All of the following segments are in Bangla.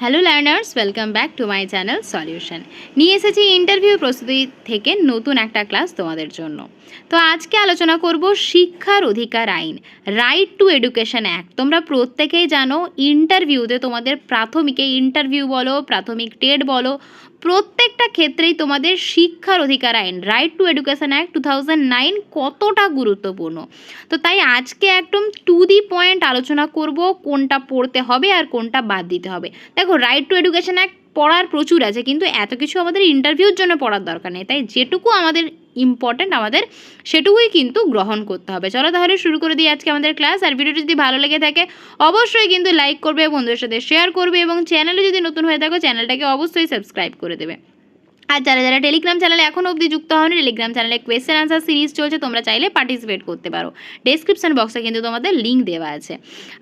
Hello learners welcome back to my channel solution নিয়ে এসেছি ইন্টারভিউ প্রস্তুতি থেকে নতুন একটা ক্লাস তোমাদের জন্য। তো আজকে আলোচনা করব শিক্ষার অধিকার আইন রাইট টু এডুকেশন অ্যাক্ট তোমরা প্রত্যেকেই জানো ইন্টারভিউতে তোমাদের প্রাথমিকে ইন্টারভিউ বলো, প্রাথমিক টেট বলো প্রত্যেকটা ক্ষেত্রেই তোমাদের শিক্ষার অধিকার আইন right to education act two thousand nine কতটা গুরুত্বপূর্ণ? তো তাই আজকে একদম টু দি পয়েন্ট আলোচনা করব, কোনটা পড়তে হবে আর কোনটা বাদ দিতে হবে। দেখো রাইট টু এডুকেশন অ্যাক্ট পড়ার প্রচুর আছে, কিন্তু এত কিছু আমাদের ইন্টারভিউর জন্য পড়ার দরকার নেই। তাই যেটুকু আমাদের ইম্পর্ট্যান্ট আমাদের, সেটুকুই কিন্তু গ্রহণ করতে হবে। চলো তাহলে শুরু করে দিই আজকে আমাদের ক্লাস আর ভিডিওটি যদি ভালো লেগে থাকে, অবশ্যই কিন্তু লাইক করবে, বন্ধুদের সাথে শেয়ার করবে এবং চ্যানেলে যদি নতুন হয়ে থাকো চ্যানেলটাকে অবশ্যই সাবস্ক্রাইব করে দেবে। আর যারা যারা টেলিগ্রাম চ্যানেলে এখনও অবধি যুক্ত হয়নি টেলিগ্রাম চ্যানেলে কোয়েশ্চেন আনসার সিরিজ চলছে, তোমরা চাইলে পার্টিসিপেট করতে পারো। ডেসক্রিপশন বক্সে কিন্তু তোমাদের লিঙ্ক দেওয়া আছে।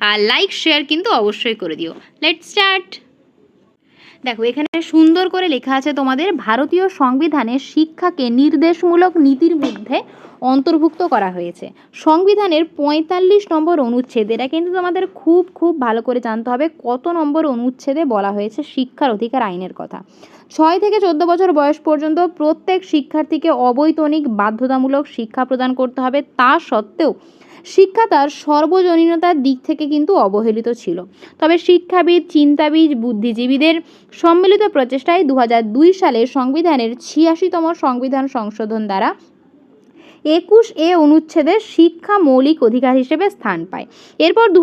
আর লাইক শেয়ার কিন্তু অবশ্যই করে দিও। লেট স্টার্ট দেখো, এখানে সুন্দর করে লেখা আছে তোমাদের ভারতীয় সংবিধানে শিক্ষাকে নির্দেশমূলক নীতির মধ্যে অন্তর্ভুক্ত করা হয়েছে। সংবিধানের পঁয়তাল্লিশ নম্বর অনুচ্ছেদ, এটা কিন্তু তোমাদের খুব খুব ভালো করে জানতে হবে, কত নম্বর অনুচ্ছেদে বলা হয়েছে শিক্ষার অধিকার আইনের কথা। ছয় থেকে চোদ্দ বছর বয়স পর্যন্ত প্রত্যেক শিক্ষার্থীকে অবৈতনিক বাধ্যতামূলক শিক্ষা প্রদান করতে হবে, তা সত্ত্বেও শিক্ষা তার সর্বজনীনতার দিক থেকে কিন্তু অবহেলিত ছিল। তবে শিক্ষাবিদ, চিন্তাবিদ, বুদ্ধিজীবীদের সম্মিলিত প্রচেষ্টায় দু সালে সংবিধানের ছিয়াশিতম সংবিধান সংশোধন দ্বারা একুশ এ অনুচ্ছেদে শিক্ষা মৌলিক অধিকার হিসেবে স্থান পায়। এরপর দু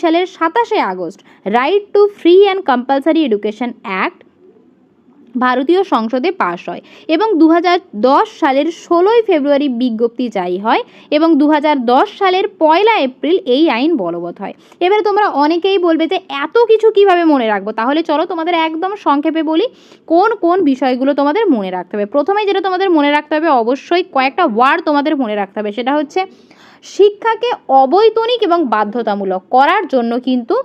সালের সাতাশে August, right to free and compulsory education act ভারতীয় সংসদে পাশ হয় এবং দু হাজার দশ সালের ষোলোই ফেব্রুয়ারি বিজ্ঞপ্তি জারি হয় এবং দু হাজার দশ সালের পয়লা এপ্রিল এই আইন বলবৎ হয়। এবারে তোমরা অনেকেই বলবে যে এত কিছু কীভাবে মনে রাখব? তাহলে চলো তোমাদের একদম সংক্ষেপে বলি কোন কোন বিষয়গুলো তোমাদের মনে রাখতে হবে। প্রথমে যেটা তোমাদের মনে রাখতে হবে অবশ্যই কয়েকটা ওয়ার্ড তোমাদের মনে রাখতে হবে। সেটা হচ্ছে শিক্ষাকে অবৈতনিক এবং বাধ্যতামূলক করার জন্য কিন্তু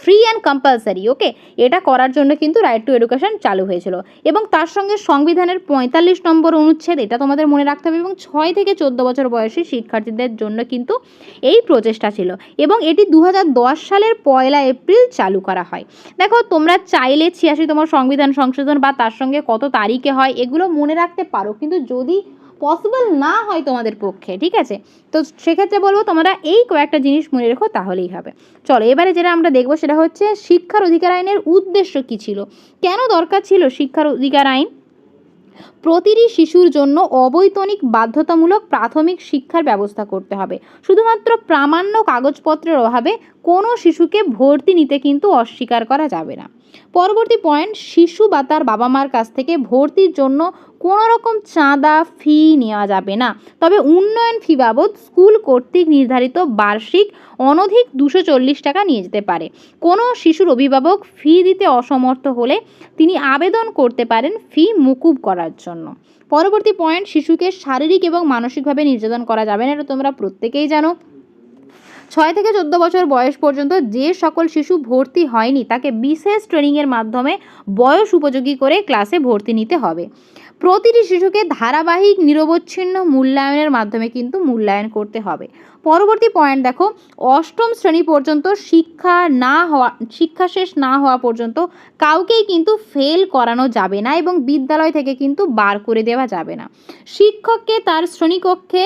ফ্রি অ্যান্ড কম্পালসারি ওকে এটা করার জন্য কিন্তু রাইট টু এডুকেশন চালু হয়েছিল। এবং তার সঙ্গে সংবিধানের পঁয়তাল্লিশ নম্বর অনুচ্ছেদ, এটা তোমাদের মনে রাখতে হবে, এবং ছয় থেকে চোদ্দ বছর বয়সী শিক্ষার্থীদের জন্য কিন্তু এই প্রচেষ্টা ছিল। এবং এটি দু হাজার দশ সালের পয়লা এপ্রিল চালু করা হয়। দেখো, তোমরা চাইলে ছিয়াশিতম সংবিধান সংশোধন বা তার সঙ্গে কত তারিখে হয়, এগুলো মনে রাখতে পারো। কিন্তু যদি পসিবল না হয় তোমাদের পক্ষে, ঠিক আছে? তো সেক্ষেত্রে বলব তোমরা এই কয়েকটা জিনিস মনে রেখো, তাহলেই হবে। চলো, এবারে যেটা আমরা দেখব সেটা হচ্ছে শিক্ষার অধিকার আইনের উদ্দেশ্য কী ছিল? কেন দরকার ছিল শিক্ষার অধিকার আইন? প্রতিটি শিশুর জন্য অবৈতনিক বাধ্যতামূলক প্রাথমিক শিক্ষার ব্যবস্থা করতে হবে। শুধুমাত্র প্রামাণ্য কাগজপত্রের অভাবে কোনো শিশুকে ভর্তি নিতে কিন্তু অস্বীকার করা যাবে না। পরবর্তী পয়েন্ট শিশু বা তার বাবা মার কাছ থেকে ভর্তির জন্য কোনো রকম চাঁদা ফি নেওয়া যাবে না। তবে উন্নয়ন ফি বাবদ স্কুল কর্তৃক নির্ধারিত বার্ষিক অনধিক দুশো চল্লিশ টাকা নিয়ে যেতে পারে। কোনো শিশুর অভিভাবক ফি দিতে অসমর্থ হলে তিনি আবেদন করতে পারেন ফি মুকুব করার জন্য। পরবর্তী পয়েন্ট শিশুকে শারীরিক এবং মানসিকভাবে নির্যাতন করা যাবে না, এটা তোমরা প্রত্যেকেই জানো। ছয় থেকে চোদ্দ বছর বয়স পর্যন্ত যে সকল শিশু ভর্তি হয়নি, তাকে বিশেষ ট্রেনিংয়ের মাধ্যমে বয়স উপযোগী করে ক্লাসে ভর্তি নিতে হবে। প্রতিটি শিশুকে ধারাবাহিক নিরবচ্ছিন্ন মূল্যায়নের মাধ্যমে কিন্তু মূল্যায়ন করতে হবে। পরবর্তী পয়েন্ট দেখো, অষ্টম শ্রেণি পর্যন্ত শিক্ষা না হওয়া, শিক্ষা শেষ না হওয়া পর্যন্ত কাউকেই কিন্তু ফেল করানো যাবে না এবং বিদ্যালয় থেকে কিন্তু বার করে দেওয়া যাবে না। শিক্ষককে তার শ্রেণীকক্ষে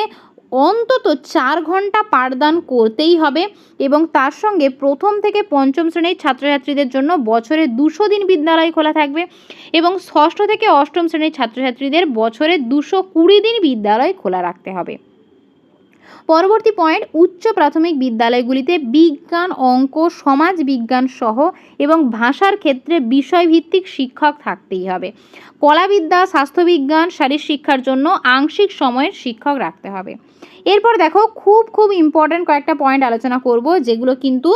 অন্তত চার ঘণ্টা পাঠদান করতেই হবে এবং তার সঙ্গে প্রথম থেকে পঞ্চম শ্রেণির ছাত্রছাত্রীদের জন্য বছরে দুশো দিন বিদ্যালয় খোলা থাকবে এবং ষষ্ঠ থেকে অষ্টম শ্রেণির ছাত্রছাত্রীদের বছরে দুশো কুড়ি দিন বিদ্যালয় খোলা রাখতে হবে। পরবর্তী পয়েন্ট, উচ্চ প্রাথমিক বিদ্যালয়গুলিতে বিজ্ঞান, অঙ্ক, সমাজ বিজ্ঞান সহ এবং ভাষার ক্ষেত্রে বিষয়ভিত্তিক শিক্ষক থাকতেই হবে। কলাবিদ্যা, স্বাস্থ্যবিজ্ঞান শারীর শিক্ষার জন্য আংশিক সময়ের শিক্ষক রাখতে হবে। এরপর দেখো, খুব খুব ইম্পর্ট্যান্ট কয়েকটা পয়েন্ট আলোচনা করব, যেগুলো কিন্তু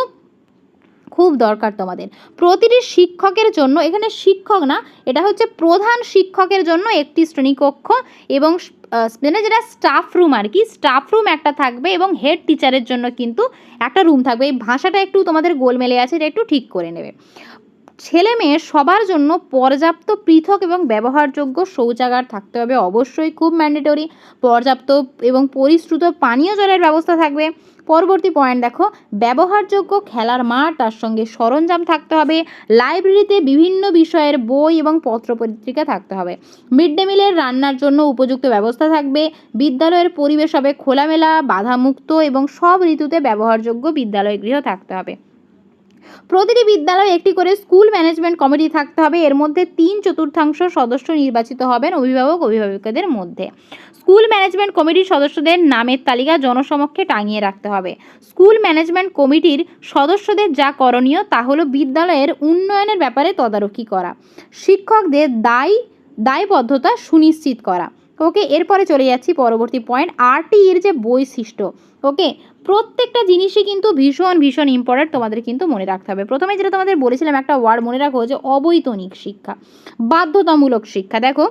খুব দরকার তোমাদের। প্রতিটি শিক্ষকের জন্য, এখানে শিক্ষক না, এটা হচ্ছে প্রধান শিক্ষকের জন্য একটি শ্রেণীকক্ষ এবং মানে যেটা স্টাফ রুম আর কি স্টাফ রুম একটা থাকবে এবং হেড টিচারের জন্য কিন্তু একটা রুম থাকবে। এই ভাষাটা একটু তোমাদের গোলমেলে আছে, এটা একটু ঠিক করে নেবে। ছেলে মেয়ে সবার জন্য পর্যাপ্ত পৃথক এবং ব্যবহারযোগ্য শৌচাগার থাকতে হবে। অবশ্যই খুব ম্যান্ডেটরি পর্যাপ্ত এবং পরিশ্রুত পানীয় জলের ব্যবস্থা থাকবে। পরবর্তী পয়েন্ট দেখো, ব্যবহারযোগ্য খেলার মাঠ, তার সঙ্গে সরঞ্জাম থাকতে হবে। লাইব্রেরিতে বিভিন্ন বিষয়ের বই এবং পত্র পত্রিকা থাকতে হবে। মিড ডে মিলের রান্নার জন্য উপযুক্ত ব্যবস্থা থাকবে। বিদ্যালয়ের পরিবেশ হবে খোলামেলা, বাধামুক্ত এবং সব ঋতুতে ব্যবহারযোগ্য বিদ্যালয় গৃহ থাকতে হবে। প্রতিটি বিদ্যালয়ে একটি করে স্কুল ম্যানেজমেন্ট কমিটি থাকতে হবে। এর মধ্যে তিন চতুর্থাংশ সদস্য নির্বাচিত হবেন অভিভাবক অভিভাবকদের মধ্যে। স্কুল ম্যানেজমেন্ট কমিটির সদস্যদের নামের তালিকা জনসমক্ষে টাঙিয়ে রাখতে হবে। স্কুল ম্যানেজমেন্ট কমিটির সদস্যদের যা করণীয় তা হলো বিদ্যালয়ের উন্নয়নের ব্যাপারে তদারকি করা। শিক্ষকদের দায়, দায়বদ্ধতা সুনিশ্চিত করা। ওকে এরপরে চলে যাচ্ছি পরবর্তী পয়েন্ট আরটি এর যে বৈশিষ্ট্য। ওকে প্রত্যেকটা জিনিসই কিন্তু ভীষণ ভীষণ ইম্পর্ট্যান্ট তোমাদের কিন্তু মনে রাখতে হবে। প্রথমে যেটা তোমাদের বলেছিলাম, একটা ওয়ার্ড মনে রাখো যে অবৈতনিক শিক্ষা, বাধ্যতামূলক শিক্ষা। দেখো,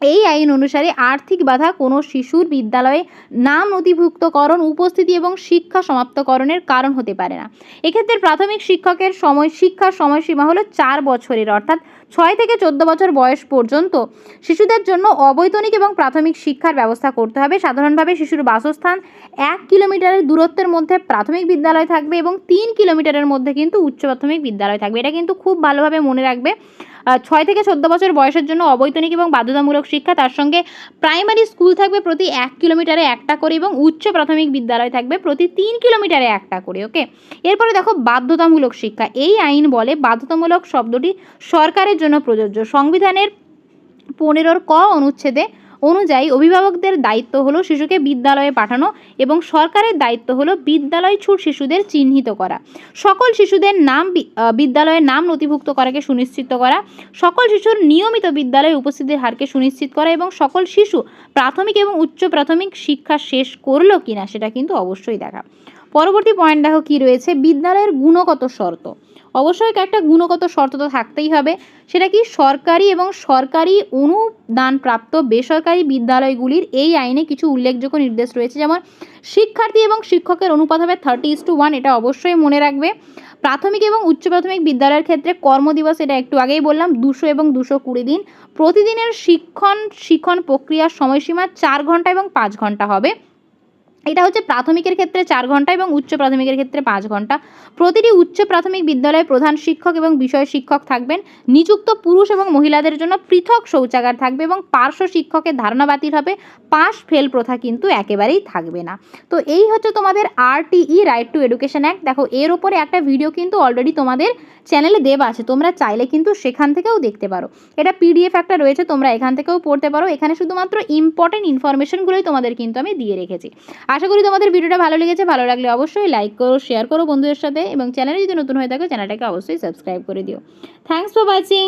এই আইন অনুসারে আর্থিক বাধা কোনো শিশুর বিদ্যালয়ে নাম নথিভুক্তকরণ উপস্থিতি এবং শিক্ষা সমাপ্তকরণের কারণ হতে পারে না। এক্ষেত্রে প্রাথমিক শিক্ষকের সময়, শিক্ষার সময়সীমা হলো চার বছরের, অর্থাৎ ছয় থেকে চোদ্দ বছর বয়স পর্যন্ত শিশুদের জন্য অবৈতনিক এবং প্রাথমিক শিক্ষার ব্যবস্থা করতে হবে। সাধারণভাবে শিশুর বাসস্থান এক কিলোমিটারের দূরত্বের মধ্যে প্রাথমিক বিদ্যালয় থাকবে এবং তিন কিলোমিটারের মধ্যে কিন্তু উচ্চ প্রাথমিক বিদ্যালয় থাকবে। এটা কিন্তু খুব ভালোভাবে মনে রাখবে। ছয় থেকে চোদ্দ বছর বয়সের জন্য অবৈতনিক এবং বাধ্যতামূলক শিক্ষা, তার সঙ্গে প্রাইমারি স্কুল থাকবে প্রতি এক কিলোমিটারে একটা করে এবং উচ্চ প্রাথমিক বিদ্যালয় থাকবে প্রতি তিন কিলোমিটারে একটা করে, ওকে? এরপরে দেখো বাধ্যতামূলক শিক্ষা। এই আইন বলে বাধ্যতামূলক শব্দটি সরকারের জন্য প্রযোজ্য। সংবিধানের পনেরোর ক অনুচ্ছেদে অনুযায়ী অভিভাবকদের দায়িত্ব হলো শিশুকে বিদ্যালয়ে পাঠানো এবং সরকারের দায়িত্ব হলো বিদ্যালয় ছুট শিশুদের চিহ্নিত করা। সকল শিশুদের নাম বি- আহ, বিদ্যালয়ে নাম নথিভুক্ত করাকে সুনিশ্চিত করা সকল শিশুর নিয়মিত বিদ্যালয়ে উপস্থিতির হারকে সুনিশ্চিত করা এবং সকল শিশু প্রাথমিক এবং উচ্চ প্রাথমিক শিক্ষা শেষ করল কিনা সেটা কিন্তু অবশ্যই দেখা। পরবর্তী পয়েন্ট দেখো কি রয়েছে? বিদ্যালয়ের গুণগত শর্ত। অবশ্যই একটা গুণগত শর্ত তো থাকতেই হবে। সেটা কি সরকারি এবং সরকারি অনুদানপ্রাপ্ত বেসরকারি বিদ্যালয়গুলির এই আইনে কিছু উল্লেখযোগ্য নির্দেশ রয়েছে, যেমন শিক্ষার্থী এবং শিক্ষকের অনুপাত হবে থার্টি ইস টু ওয়ান এটা অবশ্যই মনে রাখবে। প্রাথমিক এবং উচ্চ প্রাথমিক বিদ্যালয়ের ক্ষেত্রে কর্মদিবস, এটা একটু আগেই বললাম, দুশো এবং দুশো কুড়ি দিন। প্রতিদিনের শিক্ষণ শিক্ষণ প্রক্রিয়ার সময়সীমা চার ঘণ্টা এবং পাঁচ ঘণ্টা হবে। এটা হচ্ছে প্রাথমিকের ক্ষেত্রে চার ঘণ্টা এবং উচ্চ প্রাথমিকের ক্ষেত্রে পাঁচ ঘণ্টা। প্রতিটি উচ্চ প্রাথমিক বিদ্যালয়ে প্রধান শিক্ষক এবং বিষয় শিক্ষক থাকবেন। নিযুক্ত পুরুষ এবং মহিলাদের জন্য পৃথক শৌচাগার থাকবে এবং পার্শ্ব শিক্ষকের ধারণা বাতিল হবে। পাস ফেল প্রথা কিন্তু একেবারেই থাকবে না। তো এই হচ্ছে তোমাদের RTE right to education act. দেখো, এর ওপরে একটা ভিডিও কিন্তু অলরেডি তোমাদের চ্যানেলে দেওয়া আছে। তোমরা চাইলে কিন্তু সেখান থেকেও দেখতে পারো। এটা পিডিএফ একটা রয়েছে, তোমরা এখান থেকেও পড়তে পারো। এখানে শুধুমাত্র ইম্পর্টেন্ট ইনফরমেশনগুলোই তোমাদের কিন্তু আমি দিয়ে রেখেছি। আশা করি তোমাদের ভিডিওটা ভালো লেগেছে, ভালো লাগলে অবশ্যই লাইক করো শেয়ার করো বন্ধুদের সাথে এবং চ্যানেলে যদি নতুন হয়ে থাকো চ্যানেলটাকে অবশ্যই সাবস্ক্রাইব করে দিও। Thanks for watching